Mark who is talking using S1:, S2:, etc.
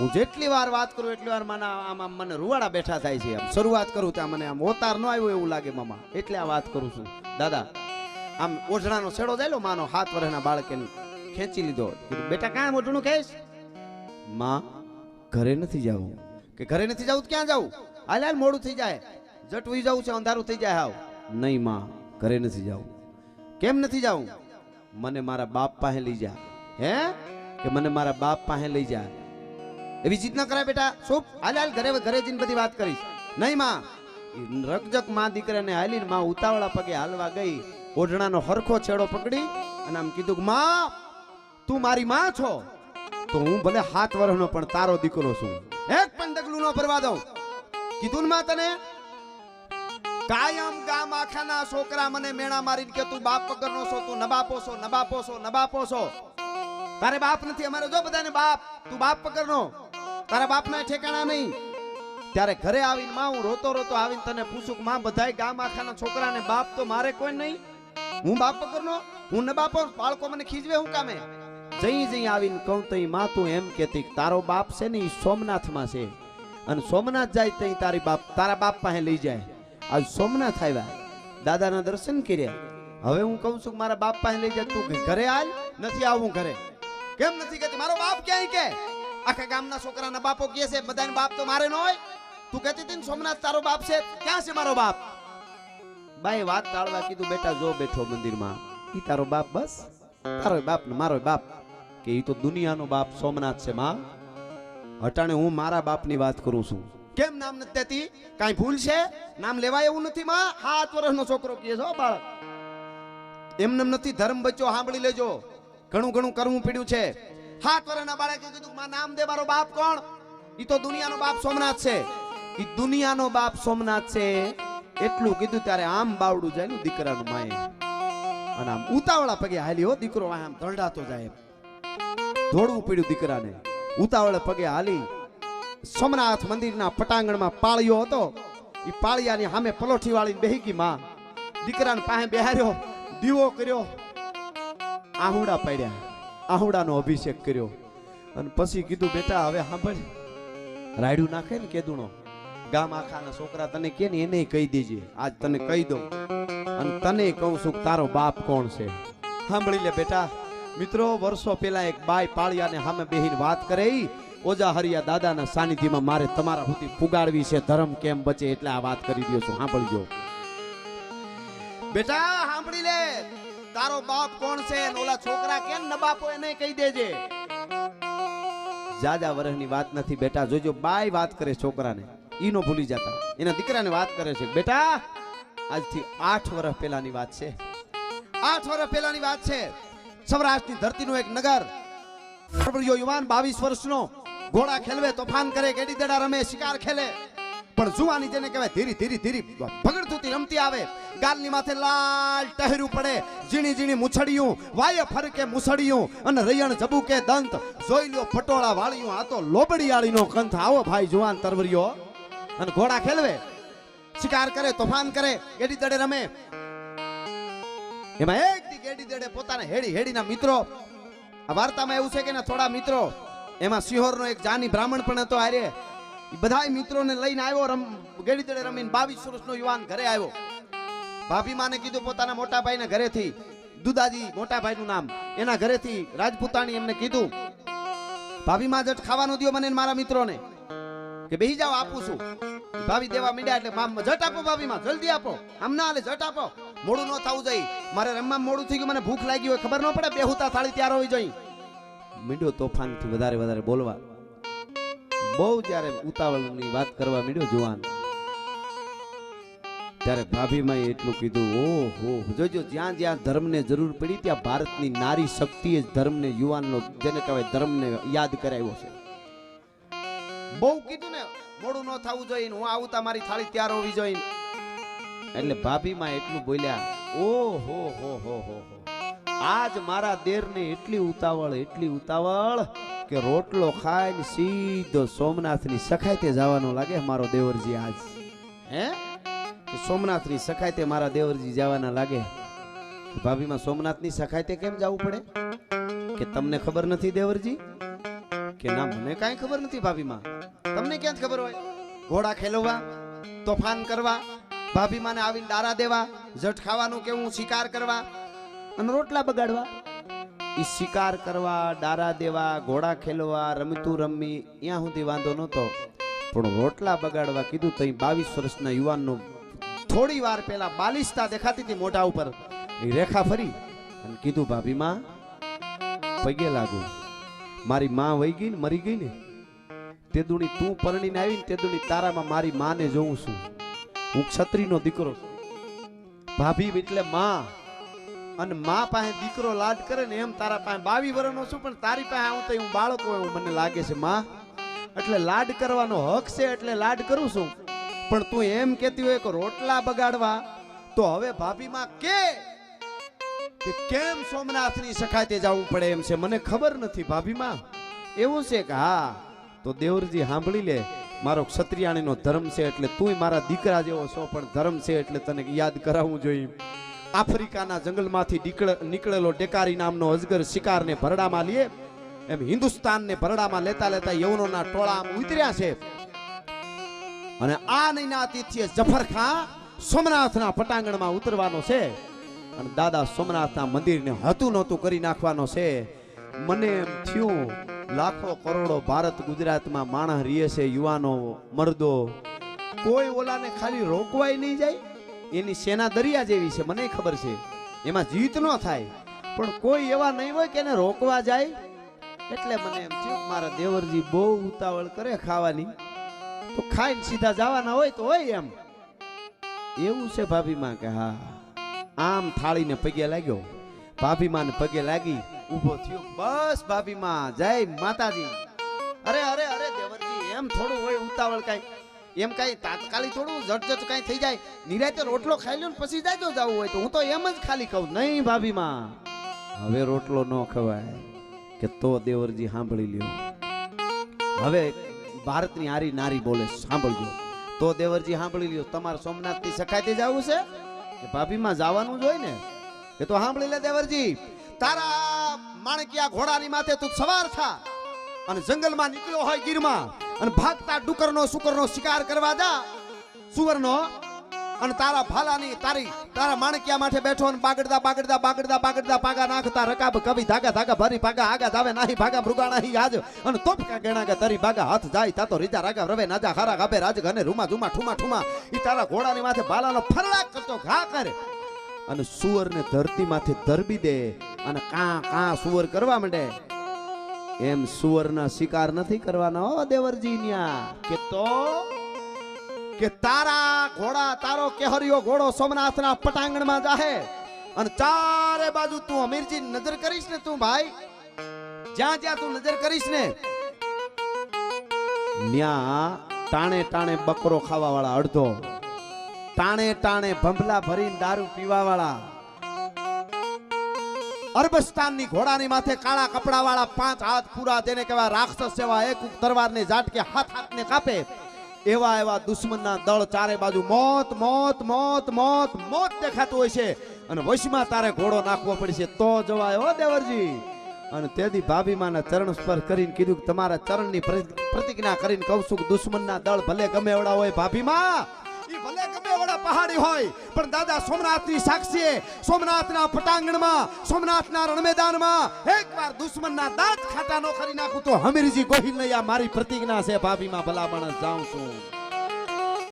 S1: હું જેટલી વાર વાત કરું, એટલી વાર મને આમ આમ મને રૂવાડા બેઠા થાય છે આમ શરૂઆત કરું ત્યાં મને આમ ઓતાર ન આવ્યો એવું લાગે મામા. એટલે આ વાત કરું છું. દાદા, આમ ઓઢણાનો છેડો જાય માનો હાથ વર્ષના બાળકે ખેંચી લીધો. કીધું, બેટા કાં ઓઢણું કહીશ. માં, ઘરે નથી જવું કે ઘરે નથી જવું ક્યાં જવું હાલ હાલ, મોડું થઈ જાય. જટવી જવું છે, અંધારું થઈ જાય હાવ. નહીં, માં, ઘરે નથી જવું કેમ નથી જવું મને મારા બાપ પાસે લઈ જા. હે? કે મને મારા બાપ પાસે લઈ જા. એવી ન કરાય બેટા. શું? હાલ હાલ, ઘરે ઘરે જઈને બધી વાત કરીશ. નહીં, માં. રકજકમાં દીકરાને હાલીને માં ઉતાવળા પગે હાલવા ગઈ. ઓઢણાનો હરખો છેડો પકડી અને આમ કીધું કે, માં, તું મારી માં છો? તો હું ભલે હાથ વર્ષનો પણ તારો દીકરો છું. એક પણ ડગલું ન ભરવા દઉં. કીધું માં, તને? કાયમ ગામ આખાના છોકરા મને મેણા મારીને કે, તું બાપ વગરનો છો, તું નબાપો છો નબાપો છો નબાપો છો. તારે બાપ નથી, અમારે જો બધાને બાપ. તું બાપ વગરનો. તારા બાપના ઠેકાણા નહીં. ત્યારે ઘરે આવીને માં, હું રોતો રોતો આવીને તને પૂછું માં, બધાય ગામ આખાના છોકરાને બાપ તો મારે કોઈ નહીં? હું બાપ વગરનો? હું નબાપો બાળકો મને ખીજવે હું કામે? જઈ જઈ આવીને કહું તઈ માં તું એમ કેતી તારો બાપ છે ને ઈ સોમનાથમાં છે. અને સોમનાથ જાય તઈ તારી બાપ, તારા બાપ પાસે લઈ જાય. આજ સોમનાથ આવ્યા. દાદાના દર્શન કર્યા. હવે હું કહું છું મારા બાપ પાસે લઈ જાય તું ઘરે હાલ નથી આવું ઘરે. કેમ નથી કહેતી? મારો બાપ ક્યાંય કે? આખા ગામના છોકરાના બાપો કહે છે, બધાને બાપ તો મારે ન હોય. તું કહેતી હતી સોમનાથ તારો બાપ છે. ક્યાં છે મારો બાપ? બાઈ, વાત ટાળવા કીધું, બેટા, જો બેઠો મંદિરમાં. ઈ તારો બાપ બસ? તારો બાપ ને મારો બાપ? કે ઈ તો દુનિયાનો બાપ સોમનાથ છે, માં. હટાણે હું મારા બાપની વાત કરું છું. કેમ નામ નથી દેતી? કાંઈ ભૂલ છે? નામ લેવાય એવું નથી, માં? હાથ વર્ષનો છોકરો કહે છો બાળક. એમને નથી, ધર્મ બચ્યો, સાંભળી લેજો. ઘણું ઘણું કરવું પડ્યું છે. સાત વર્ષના બાળકે કીધું માં નામ દે મારો બાપ કોણ? ઈ તો દુનિયાનો બાપ સોમનાથ છે. ઈ દુનિયાનો બાપ સોમનાથ છે. એટલું કીધું ત્યારે આમ બાવડું જાય ને દીકરાનું માએ. અને આમ ઉતાવળા પગે હાલી, હો, દીકરો આમ ધરડાતો જાય. દોડવું પડ્યું દીકરાને. ઉતાવળે પગે હાલી, સોમનાથ મંદિરના પટાંગણમાં પાળિયો હતો. એ પાળિયાની સામે પલોઠી વાળી બેહી ગઈ માં. દીકરાને પાસે બેહાર્યો, દીવો કર્યો. આહુડા પાડ્યા. આહુડાનો અભિષેક કર્યો. અને પછી કીધું, બેટા, હવે સાંભળ. રાયડું નાખે ને કેદુણો. ગામ આખાના છોકરા તને કે ને એને કહી દેજે. આજ તને કહી દઉં. અને તને કહું છું તારો બાપ કોણ છે? સાંભળી લે બેટા. મિત્રો, વર્ષો પહેલા એક બાય પાળિયાને સામે બેહીને વાત કરે ઓજા હરિયા દાદાના સાનિધ્યમાં મારે તમારા સુધી પુગાડવી છે. ધર્મ કેમ બચે એટલે આ વાત કરી દયો છું. સાંભળજો. બેટા, સાંભળી લે. તારો બાપ કોણ છે? ઓલા છોકરા કેમ નબાપો એને કહી દેજે. જાજા વર્ષની વાત નથી બેટા, જોજો બાય વાત કરે છોકરાને. નો ભૂલી જતા. એના દીકરાને વાત કરે છે. બેટા, આજથી આઠ વર્ષ પહેલાની વાત છે. આઠ વર્ષ પહેલાની વાત છે. સૌરાષ્ટ્રની ધરતીનું એક નગર. યુવાન બાવીસ વર્ષનો. ઘોડા ખેલવે, તોફાન કરે, કેડી દડા રમે, શિકાર ખેલે. પણ જુવાની જેને કહેવાય, ધીરી ધીરી ધીરી ભગડતુતી રમતી આવે. ગાલની માથે લાલ ટહેરું પડે. ઝીણી ઝીણી મુછડિયું, વાય ફરકે મુછડિયું અને રૈયણ જબુકે દંત. જોઈ લ્યો પટોળા વાળ્યું, આ તો લોબડિયાળીનો કંથ. આવો ભાઈ જુવાન તરવરિયો અને ઘોડા ખેલવે. શિકાર કરે, તોફાન કરે, ગેડી દડે રમે. એમાં એક દી ગેડી દડે પોતાના હેડી હેડીના મિત્રો. આ વાર્તામાં એવું છે કે ના, થોડા મિત્રો, એમાં સિહોરનો એક જાની બ્રાહ્મણ પણ હતો આરે બધા મિત્રોને લઈને આવ્યો રમ, ગેડી દડે રમીને બાવીસ વર્ષનો યુવાન ઘરે આવ્યો. ભાભી માને કીધું, પોતાના મોટા ભાઈના ઘરેથી દુદાજી મોટા ભાઈનું નામ, એના ઘરેથી રાજપૂતાણી એમને કીધું. ભાભી માં જટ ખાવાનું દો મને મારા મિત્રોને, કે બેહી જાઓ, આપું છું. ભાભી દેવા મીડ્યા એટલે મામ જટ આપો ભાભી માં, જલ્દી આપો, આમ ના હાલે, જટ આપો. મોડું ન થવું જોઈએ. મારે રમવા મોડું થઈ ગયું, મને ભૂખ લાગી હોય, ખબર ન પડે, બેહુતા થાળી તૈયાર હોવી જોઈએ. મીંડ્યો તોફાનથી વધારે વધારે બોલવા. બહુ જ્યારે ઉતાવળની વાત કરવા મીડ્યો, જુવાન ત્યારે ભાભીમાં એટલું કીધું, ઓહો, જોજો, જ્યાં જ્યાં ધર્મને જરૂર પડી, ત્યાં ભારતની નારી શક્તિએ જ ધર્મને, યુવાનનો જેને કહેવાય ધર્મને યાદ કરાવ્યો છે. બહુ કીધું ને, મોડું ન થવું જોઈએ હું આવતા મારી થાળી તૈયાર હોવી જોઈએ એટલે ભાભીમાં એટલું બોલ્યા ઓ હો હો હો, આજ મારા દેરને એટલી ઉતાવળ એટલી ઉતાવળ કે રોટલો ખાઈને સીધો સોમનાથની સખાયતે જવાનો લાગે, મારો દેવરજી આજ. હે? કે સોમનાથની સખાયતે મારા દેવરજી જવાના લાગે. ભાભીમાં સોમનાથની સખાયતે કેમ જવું પડે? કે તમને ખબર નથી દેવરજી? કે ના, મને કાંઈ ખબર નથી ભાભીમાં. તમને ક્યાં ખબર હોય? ઘોડા ખેલવવા તોફાન કરવા, ભાભીમાને આવીને દારા દેવા, જટ ખાવાનું કેવું, શિકાર કરવા અને રોટલા બગાડવા. એ શિકાર કરવા, દારા દેવા, ઘોડા ખેલવા, રમતું રમવી ત્યાં સુધી વાંધો નહોતો. પણ રોટલા બગાડવા કીધું તો બાવીસ વર્ષના યુવાનનું થોડી વાર પહેલા બાલિશતા દેખાતી હતી મોઢા ઉપર. એ રેખા ફરી અને કીધું ભાભીમાં પગે લાગુ. મારી માં વહી ગઈ ને, મરી ગઈ ને. તે દુણી તું પરણીને આવી ને તે દુણી તારામાં મારી માને જોઉં છું. હું ક્ષત્રિયનો દીકરો છું. ભાભી એટલે માં. અને માં પાસે દીકરો લાડ કરે ને એમ તારા પાસે બાવી વર્ષનો છું, પણ તારી પાસે આવું તો હું બાળક હોય એવું મને લાગે છે, માં. એટલે લાડ કરવાનો હક છે, એટલે લાડ કરું છું. પણ તું એમ કેતી હોય કે રોટલા બગાડવા, તો હવે ભાભીમાં કે? કે કેમ સોમનાથની સખાતે જવું પડે એમ છે? મને ખબર નથી ભાભીમાં. એવું છે કે હા, તો દેવરજી સાંભળી લે, મારો ક્ષત્રિયાણીનો ધર્મ છે એટલે તુંય મારા દીકરા જેવો છો, પણ ધર્મ છે એટલે તને યાદ કરાવવું જોઈએ આફ્રિકાના જંગલમાંથી નીકળેલો ડેકારી નામનો અજગર શિકારને ભરડામાં લે. એમ હિન્દુસ્તાનને ભરડામાં લેતા લેતા યવનોના ટોળા ઉતર્યા છે. અને આ નૈના તિથિએ જફરખા સોમનાથના પટાંગણમાં ઉતરવાનો છે. અને દાદા સોમનાથના મંદિરને હતું નહોતું કરી નાખવાનો છે. મને એમ થયું, લાખો કરોડો ભારત ગુજરાતમાં માણસ રીએ છે, યુવાનો, મર્દો. કોઈ ઓલાને ખાલી રોકવાય નહીં જાય? એની સેના દરિયા જેવી છે, મને ખબર છે. એમાં જીત ન થાય. પણ કોઈ એવા નહીં હોય કે એને રોકવા જાય. એટલે મને એમ થયું, મારા દેવરજી બહુ ઉતાવળ કરે ખાવાની. તો ખાઈને સીધા જવાના હોય તો હોય એમ. એવું છે ભાભીમાં કે હા. આમ થાળીને પગે લાગ્યો. ભાભીમાં પગે લાગી, ઊભો થયો. બસ ભાભીમાં, જય માતાજી. અરે અરે અરે, દેવરજી, એમ થોડું હોય ઉતાવળ કાંઈ. એમ કાંઈ તાત્કાલિક થોડું જટજટ કાંઈ થઈ જાય. નિરાતે રોટલો ખાઈ લ્યો ને પછી જાજો જવું હોય તો. હું તો એમ જ ખાલી કહું નહીં ભાભીમાં. હવે રોટલો ન ખવાય, કે તો દેવરજી સાંભળી લ્યો. હવે ભારતની હારી નારી બોલે, સાંભળજો. તો દેવરજી સાંભળી લ્યો, તમારે સોમનાથથી સખાઈથી જવું છે? કે ભાભીમાં જવાનું જ ને? એ તો સાંભળી લે દેવરજી. તારા માણકિયા ઘોડાની માથે તું સવાર થા અને જંગલમાં નીકળ્યો હોય ગીરમાં અને ભાગતા ડુકરનો, સુકરનો શિકાર કરવા જા. સુવરનો અને તારા ભાલાની, તારી, તારા માણક્યા માથે બેઠો અને બાગડતા બાગડતા બાગડતા બાગડતા પાગા નાખતા રકાબ કભી ધાગા ધાગા ભરી ભાગા આગા ધાવે નાહી ભાગા મૃગાણા હી આજ. અને તોપ કા ગેણા કા તરી ભાગા હાથ જાય તાતો રીજા રાગા રવે નાજા હારા ગાભે રાજ ઘને રૂમા ઝુમા ઠુમા ઠુમા. ઈ તારા ઘોડાની માથે બાલાનો ફરડાક કરતો ઘા કરે. અને સુવરને ધરતી માથે ધરબી દે અને કા કા સુવર કરવા માંડે. એમ સુવરના શિકાર નથી કરવાના દેવરજી ન્યા. કે તો કે તારા ઘોડા, તારો કેહરિયો ઘોડો સોમનાથના પટાંગણમાં જાહે. અને ચારે બાજુ તું અમીરજી નજર કરીશ ને તું ભાઈ. જ્યાં જ્યાં તું નજર કરીશ ને, ન્યા ટાણે ટાણે બકરો ખાવા વાળા અડધો. ટાણે ટાણે ભંભલા ભરીને દારૂ પીવા વાળા અરબસ્તાનની ઘોડાની માથે કાળા કપડા વાળા પાંચ હાથ પૂરા, તેને કહેવાય રાક્ષસ જેવા એક તરવારને ઝાટકે હાથ હાથને કાપે. એવા એવા દુશ્મનના દળ ચારે બાજુ મોત મોત મોત મોત મોત દેખાતું હોય છે. અને વશમાં તારે ઘોડો નાખવો પડશે. તો જવાય હો દેવરજી. અને તેથી ભાભીમાના ચરણ સ્પર્શ કરીને કીધું કે તમારા ચરણની પ્રતિ- પ્રતિજ્ઞા કરીને કહું છું કે દુશ્મનના દળ ભલે ગમે એવડા હોય ભાભીમાં ભલે ગમે એવડા પહાડી હોય, પણ દાદા સોમનાથની સાક્ષીએ સોમનાથના પટાંગણમાં, સોમનાથના રણમેદાનમાં એકવાર દુશ્મનના દાંત ખાટા નો કરી નાખું તો હમીરજી ગોહિલ આ મારી પ્રતિજ્ઞા છે, ભાભીમાં ભલા માણસ જાઉં છું.